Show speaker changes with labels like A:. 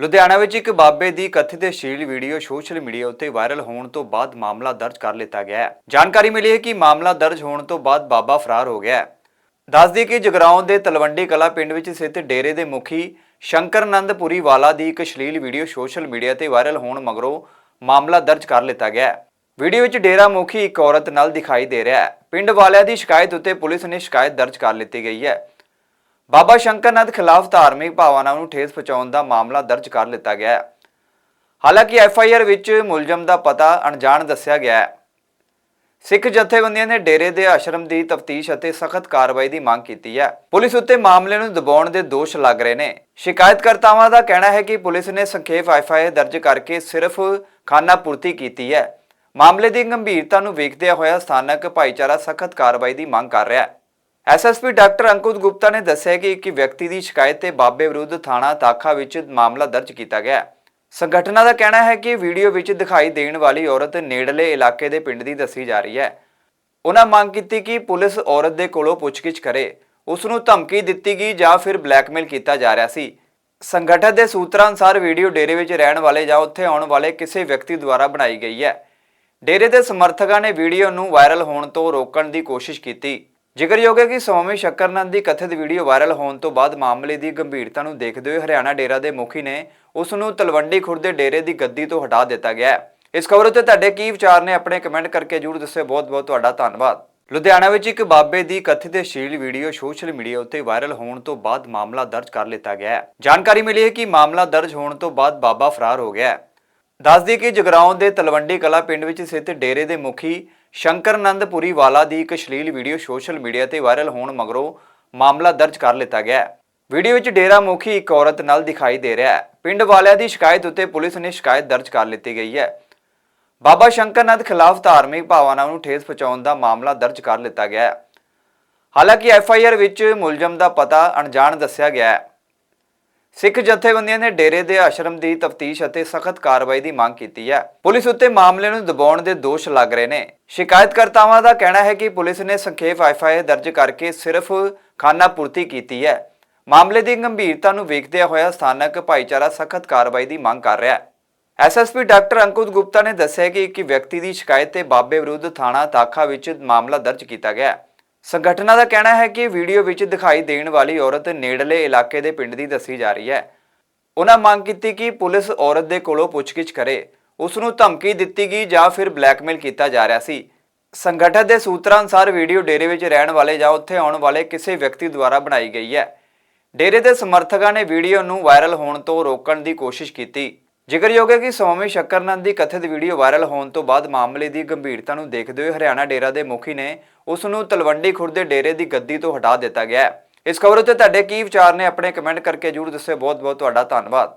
A: ਲੁਧਿਆਣਾ ਵਿੱਚ ਇੱਕ ਬਾਬੇ ਦੀ ਕਥਿਤ ਅਸ਼ਲੀਲ ਵੀਡੀਓ ਸੋਸ਼ਲ ਮੀਡੀਆ ਉੱਤੇ ਵਾਇਰਲ ਹੋਣ ਤੋਂ ਬਾਅਦ ਮਾਮਲਾ ਦਰਜ ਕਰ ਲਿੱਤਾ ਗਿਆ ਹੈ। ਜਾਣਕਾਰੀ ਮਿਲੀ ਹੈ ਕਿ ਮਾਮਲਾ ਦਰਜ ਹੋਣ ਤੋਂ ਬਾਅਦ ਬਾਬਾ ਫਰਾਰ ਹੋ ਗਿਆ ਹੈ। ਦੱਸਦੀ ਕਿ ਜਗਰਾਉਂ ਦੇ ਤਲਵੰਡੀ ਕਲਾ ਪਿੰਡ ਵਿੱਚ ਸਥਿਤ ਡੇਰੇ ਦੇ ਮੁਖੀ ਸ਼ੰਕਰਨੰਦਪੁਰੀ ਵਾਲਾ ਦੀ ਇੱਕ ਅਸ਼ਲੀਲ ਵੀਡੀਓ ਸੋਸ਼ਲ ਮੀਡੀਆ ਤੇ ਵਾਇਰਲ ਹੋਣ ਮਗਰੋਂ ਮਾਮਲਾ ਦਰਜ ਕਰ ਲਿੱਤਾ ਗਿਆ ਹੈ। ਵੀਡੀਓ ਵਿੱਚ ਡੇਰਾ ਮੁਖੀ ਇੱਕ ਔਰਤ ਨਾਲ ਦਿਖਾਈ ਦੇ ਰਿਹਾ ਹੈ। ਪਿੰਡ ਵਾਲਿਆਂ ਦੀ ਸ਼ਿਕਾਇਤ ਉੱਤੇ ਪੁਲਿਸ ਨੇ ਸ਼ਿਕਾਇਤ ਦਰਜ ਕਰ ਲਿੱਤੀ ਗਈ ਹੈ। ਬਾਬਾ ਸ਼ੰਕਰਨਾਥ ਖਿਲਾਫ ਧਾਰਮਿਕ ਭਾਵਨਾਵਾਂ ਨੂੰ ਠੇਸ ਪਹੁੰਚਾਉਣ ਦਾ ਮਾਮਲਾ ਦਰਜ ਕਰ ਲਿੱਤਾ ਗਿਆ ਹੈ। ਹਾਲਾਂਕਿ ਐਫ ਆਈ ਆਰ ਵਿੱਚ ਮੁਲਜ਼ਮ ਦਾ ਪਤਾ ਅਣਜਾਣ ਦੱਸਿਆ ਗਿਆ ਹੈ। ਸਿੱਖ ਜਥੇਬੰਦੀਆਂ ਨੇ ਡੇਰੇ ਦੇ ਆਸ਼ਰਮ ਦੀ ਤਫਤੀਸ਼ ਅਤੇ ਸਖਤ ਕਾਰਵਾਈ ਦੀ ਮੰਗ ਕੀਤੀ ਹੈ। ਪੁਲਿਸ ਉੱਤੇ ਮਾਮਲੇ ਨੂੰ ਦਬਾਉਣ ਦੇ ਦੋਸ਼ ਲੱਗ ਰਹੇ ਨੇ। ਸ਼ਿਕਾਇਤਕਰਤਾਵਾਂ ਦਾ ਕਹਿਣਾ ਹੈ ਕਿ ਪੁਲਿਸ ਨੇ ਸੰਖੇਪ ਐਫ ਆਈ ਆਰ ਦਰਜ ਕਰਕੇ ਸਿਰਫ ਖਾਨਾ ਪੂਰਤੀ ਕੀਤੀ ਹੈ। ਮਾਮਲੇ ਦੀ ਗੰਭੀਰਤਾ ਨੂੰ ਵੇਖਦਿਆਂ ਹੋਇਆ ਸਥਾਨਕ ਭਾਈਚਾਰਾ ਸਖਤ ਕਾਰਵਾਈ ਦੀ ਮੰਗ ਕਰ ਰਿਹਾ ਹੈ। ਐਸਐਸਪੀ ਡਾਕਟਰ ਅੰਕੁਤ ਗੁਪਤਾ ਨੇ ਦੱਸਿਆ ਕਿ ਇੱਕ ਵਿਅਕਤੀ ਦੀ ਸ਼ਿਕਾਇਤ ਤੇ ਬਾਬੇ ਵਿਰੁੱਧ ਥਾਣਾ ਤਾਖਾ ਵਿੱਚ ਮਾਮਲਾ ਦਰਜ ਕੀਤਾ ਗਿਆ ਹੈ। ਸੰਗਠਨਾਂ ਦਾ ਕਹਿਣਾ ਹੈ ਕਿ ਵੀਡੀਓ ਵਿੱਚ ਦਿਖਾਈ ਦੇਣ ਵਾਲੀ ਔਰਤ ਨੇੜਲੇ ਇਲਾਕੇ ਦੇ ਪਿੰਡ ਦੀ ਦੱਸੀ ਜਾ ਰਹੀ ਹੈ। ਉਹਨਾਂ ਮੰਗ ਕੀਤੀ ਕਿ ਪੁਲਿਸ ਔਰਤ ਦੇ ਕੋਲੋਂ ਪੁੱਛਗਿੱਛ ਕਰੇ। ਉਸ ਨੂੰ ਧਮਕੀ ਦਿੱਤੀ ਗਈ ਜਾਂ ਫਿਰ ਬਲੈਕਮੇਲ ਕੀਤਾ ਜਾ ਰਿਹਾ ਸੀ। ਸੰਗਠਨ ਦੇ ਸੂਤਰਾਂ ਅਨੁਸਾਰ ਵੀਡੀਓ ਡੇਰੇ ਵਿੱਚ ਰਹਿਣ ਵਾਲੇ ਜਾਂ ਉੱਥੇ ਆਉਣ ਵਾਲੇ ਕਿਸੇ ਵਿਅਕਤੀ ਦੁਆਰਾ ਬਣਾਈ ਗਈ ਹੈ। ਡੇਰੇ ਦੇ ਸਮਰਥਕਾਂ ਨੇ ਵੀਡੀਓ ਨੂੰ ਵਾਇਰਲ ਹੋਣ ਤੋਂ ਰੋਕਣ ਦੀ ਕੋਸ਼ਿਸ਼ ਕੀਤੀ। ਜ਼ਿਕਰਯੋਗ ਹੈ ਕਿ ਸਵਾਮੀ ਸ਼ੱਕਰਨੰਦ ਦੀ ਕਥਿਤ ਵੀਡੀਓ ਵਾਇਰਲ ਹੋਣ ਤੋਂ ਬਾਅਦ ਮਾਮਲੇ ਦੀ ਗੰਭੀਰਤਾ ਨੂੰ ਦੇਖਦੇ ਹੋਏ ਹਰਿਆਣਾ ਡੇਰਾ ਦੇ ਮੁਖੀ ਨੇ ਉਸ ਨੂੰ ਤਲਵੰਡੀ ਖੁਰਦ ਡੇਰੇ ਦੀ ਗੱਦੀ ਤੋਂ ਹਟਾ ਦਿੱਤਾ ਗਿਆ ਹੈ। ਇਸ ਖਬਰ ਉੱਤੇ ਤੁਹਾਡੇ ਕੀ ਵਿਚਾਰ ਨੇ ਆਪਣੇ ਕਮੈਂਟ ਕਰਕੇ ਜਰੂਰ ਦੱਸਿਓ। ਬਹੁਤ ਬਹੁਤ ਤੁਹਾਡਾ ਧੰਨਵਾਦ। ਲੁਧਿਆਣਾ ਵਿੱਚ ਇੱਕ ਬਾਬੇ ਦੀ ਕਥਿਤ ਅਸ਼ਲੀਲ ਵੀਡੀਓ ਸੋਸ਼ਲ ਮੀਡੀਆ ਉੱਤੇ ਵਾਇਰਲ ਹੋਣ ਤੋਂ ਬਾਅਦ ਮਾਮਲਾ ਦਰਜ ਕਰ ਲਿੱਤਾ ਗਿਆ ਹੈ। ਜਾਣਕਾਰੀ ਮਿਲੀ ਹੈ ਕਿ ਮਾਮਲਾ ਦਰਜ ਹੋਣ ਤੋਂ ਬਾਅਦ ਬਾਬਾ ਫਰਾਰ ਹੋ ਗਿਆ ਹੈ। ਦੱਸਦੀ ਕਿ ਜਗਰਾਉਂ ਦੇ ਤਲਵੰਡੀ ਕਲਾ ਪਿੰਡ ਵਿੱਚ ਸਥਿਤ ਡੇਰੇ ਦੇ ਮੁਖੀ ਸ਼ੰਕਰਨੰਦਪੁਰੀ ਵਾਲਾ ਦੀ ਇੱਕ ਅਸ਼ਲੀਲ ਵੀਡੀਓ ਸੋਸ਼ਲ ਮੀਡੀਆ ਤੇ ਵਾਇਰਲ ਹੋਣ ਮਗਰੋਂ ਮਾਮਲਾ ਦਰਜ ਕਰ ਲਿੱਤਾ ਗਿਆ ਹੈ। ਵੀਡੀਓ ਵਿੱਚ ਡੇਰਾ ਮੁਖੀ ਇੱਕ ਔਰਤ ਨਾਲ ਦਿਖਾਈ ਦੇ ਰਿਹਾ ਹੈ। ਪਿੰਡ ਵਾਲਿਆਂ ਦੀ ਸ਼ਿਕਾਇਤ ਉੱਤੇ ਪੁਲਿਸ ਨੇ ਸ਼ਿਕਾਇਤ ਦਰਜ ਕਰ ਲਿੱਤੀ ਗਈ ਹੈ। ਬਾਬਾ ਸ਼ੰਕਰਨਾਥ ਖਿਲਾਫ ਧਾਰਮਿਕ ਭਾਵਨਾਵਾਂ ਨੂੰ ਠੇਸ ਪਹੁੰਚਾਉਣ ਦਾ ਮਾਮਲਾ ਦਰਜ ਕਰ ਲਿੱਤਾ ਗਿਆ ਹੈ। ਹਾਲਾਂਕਿ ਐਫ ਆਈ ਆਰ ਵਿੱਚ ਮੁਲਜ਼ਮ ਦਾ ਪਤਾ ਅਣਜਾਣ ਦੱਸਿਆ ਗਿਆ ਹੈ। ਸਿੱਖ ਜਥੇਬੰਦੀਆਂ ਨੇ ਡੇਰੇ ਦੇ ਆਸ਼ਰਮ ਦੀ ਤਫਤੀਸ਼ ਅਤੇ ਸਖਤ ਕਾਰਵਾਈ ਦੀ ਮੰਗ ਕੀਤੀ ਹੈ। ਪੁਲਿਸ ਉੱਤੇ ਮਾਮਲੇ ਨੂੰ ਦਬਾਉਣ ਦੇ ਦੋਸ਼ ਲੱਗ ਰਹੇ ਨੇ। ਸ਼ਿਕਾਇਤਕਰਤਾਵਾਂ ਦਾ ਕਹਿਣਾ ਹੈ ਕਿ ਪੁਲਿਸ ਨੇ ਸੰਖੇਪ ਐਫ ਆਈ ਆਰ ਦਰਜ ਕਰਕੇ ਸਿਰਫ ਖਾਨਾ ਪੂਰਤੀ ਕੀਤੀ ਹੈ। ਮਾਮਲੇ ਦੀ ਗੰਭੀਰਤਾ ਨੂੰ ਵੇਖਦਿਆਂ ਹੋਇਆ ਸਥਾਨਕ ਭਾਈਚਾਰਾ ਸਖਤ ਕਾਰਵਾਈ ਦੀ ਮੰਗ ਕਰ ਰਿਹਾ ਹੈ। ਐਸਐਸਪੀ ਡਾਕਟਰ ਅੰਕੁਤ ਗੁਪਤਾ ਨੇ ਦੱਸਿਆ ਕਿ ਇੱਕ ਵਿਅਕਤੀ ਦੀ ਸ਼ਿਕਾਇਤ ਤੇ ਬਾਬੇ ਵਿਰੁੱਧ ਥਾਣਾ ਤਾਖਾ ਵਿੱਚ ਮਾਮਲਾ ਦਰਜ ਕੀਤਾ ਗਿਆ ਹੈ। ਸੰਗਠਨਾਂ ਦਾ ਕਹਿਣਾ ਹੈ ਕਿ ਵੀਡੀਓ ਵਿੱਚ ਦਿਖਾਈ ਦੇਣ ਵਾਲੀ ਔਰਤ ਨੇੜਲੇ ਇਲਾਕੇ ਦੇ ਪਿੰਡ ਦੀ ਦੱਸੀ ਜਾ ਰਹੀ ਹੈ। ਉਹਨਾਂ ਮੰਗ ਕੀਤੀ ਕਿ ਪੁਲਿਸ ਔਰਤ ਦੇ ਕੋਲੋਂ ਪੁੱਛਗਿੱਛ ਕਰੇ। ਉਸ ਨੂੰ ਧਮਕੀ ਦਿੱਤੀ ਗਈ ਜਾਂ ਫਿਰ ਬਲੈਕਮੇਲ ਕੀਤਾ ਜਾ ਰਿਹਾ ਸੀ। ਸੰਗਠਨ ਦੇ ਸੂਤਰਾਂ ਅਨੁਸਾਰ ਵੀਡੀਓ ਡੇਰੇ ਵਿੱਚ ਰਹਿਣ ਵਾਲੇ ਜਾਂ ਉੱਥੇ ਆਉਣ ਵਾਲੇ ਕਿਸੇ ਵਿਅਕਤੀ ਦੁਆਰਾ ਬਣਾਈ ਗਈ ਹੈ। ਡੇਰੇ ਦੇ ਸਮਰਥਕਾਂ ਨੇ ਵੀਡੀਓ ਨੂੰ ਵਾਇਰਲ ਹੋਣ ਤੋਂ ਰੋਕਣ ਦੀ ਕੋਸ਼ਿਸ਼ ਕੀਤੀ। ਜ਼ਿਕਰਯੋਗ ਹੈ ਕਿ ਸਵਾਮੀ ਸ਼ੱਕਰਨੰਦ ਦੀ ਕਥਿਤ ਵੀਡੀਓ ਵਾਇਰਲ ਹੋਣ ਤੋਂ ਬਾਅਦ ਮਾਮਲੇ ਦੀ ਗੰਭੀਰਤਾ ਨੂੰ ਦੇਖਦੇ ਹੋਏ ਹਰਿਆਣਾ ਡੇਰਾ ਦੇ ਮੁਖੀ ਨੇ ਉਸ ਨੂੰ ਤਲਵੰਡੀ ਖੁਰਦ ਦੇ ਡੇਰੇ ਦੀ ਗੱਦੀ ਤੋਂ ਹਟਾ ਦਿੱਤਾ ਗਿਆ ਹੈ। ਇਸ ਖਬਰ ਉੱਤੇ ਤੁਹਾਡੇ ਕੀ ਵਿਚਾਰ ਨੇ, ਆਪਣੇ ਕਮੈਂਟ ਕਰਕੇ ਜਰੂਰ ਦੱਸਿਓ। ਬਹੁਤ ਬਹੁਤ ਤੁਹਾਡਾ ਧੰਨਵਾਦ।